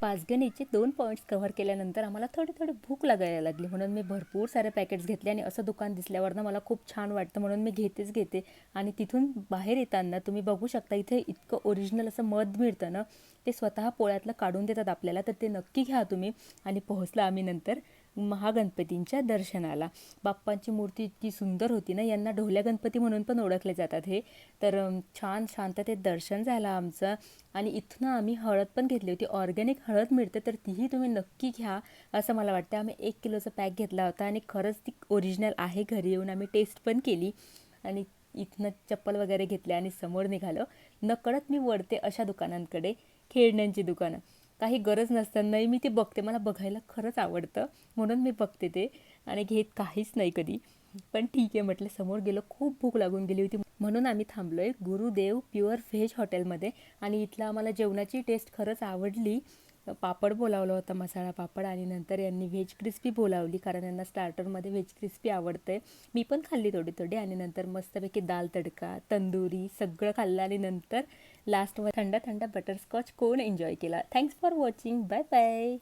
पाचगणीचे दोन points cover केल्यानंतर आम्हाला थोडी थोडी भूक लागायला लागली. म्हणून मी भरपूर सारे पॅकेट्स घेतले आणि असं दुकान दिसल्यावरनं मला खूप छान वाटतं. म्हणून मी घेतेच घेते. आणि तिथून बाहेर येताना तुम्ही बघू शकता इथे इतकं ओरिजिनल असं मध मिळतं ना ते स्वतः पोळ्यातलं काढून देतात आपल्याला तर ते नक्की घ्या तुम्ही. आणि पोहोचला आम्ही नंतर. महागणपतींच्या दर्शनाला. बाप्पांची मूर्ती इतकी सुंदर होती ना यांना ढोल्या गणपती म्हणून पण ओळखले जातात हे. तर छान शांततेत दर्शन झालं आमचं. आणि इथनं आम्ही हळद पण घेतली होती. ऑर्गॅनिक हळद मिळते तर तीही तुम्ही नक्की घ्या असं मला वाटतं. आम्ही एक किलोचा पॅक घेतला होता आणि खरंच ती ओरिजिनल आहे. घरी येऊन आम्ही टेस्ट पण केली. आणि इथनं चप्पल वगैरे घेतले आणि समोर निघालो. नकळत मी वळते अशा दुकानांकडे. खेळण्यांची दुकानं. काही गरज नसतानाही मी ते बघते. मला बघायला खरंच आवडतं. म्हणून मी बघते ते. आणि घेत काहीच नाही कधी. पण ठीक आहे म्हटलं समोर गेलो खूप भूक लागून गेली होती. म्हणून आम्ही थांबलो आहे गुरुदेव प्युअर व्हेज हॉटेलमध्ये. आणि इथलं आम्हाला जेवणाची टेस्ट खरंच आवडली. पापड बोलावलं होता मसाला पापड आणि नंतर यांनी व्हेज क्रिस्पी बोलावली कारण यांना स्टार्टरमध्ये व्हेज क्रिस्पी आवडते मी पण खाल्ली थोडी थोडी आणि नंतर मस्तपैकी दाल तडका तंदुरी सगळं खाल्लं आणि नंतर लास्टवर थंड थंड बटरस्कॉच कोण एन्जॉय केला. Thanks for watching bye bye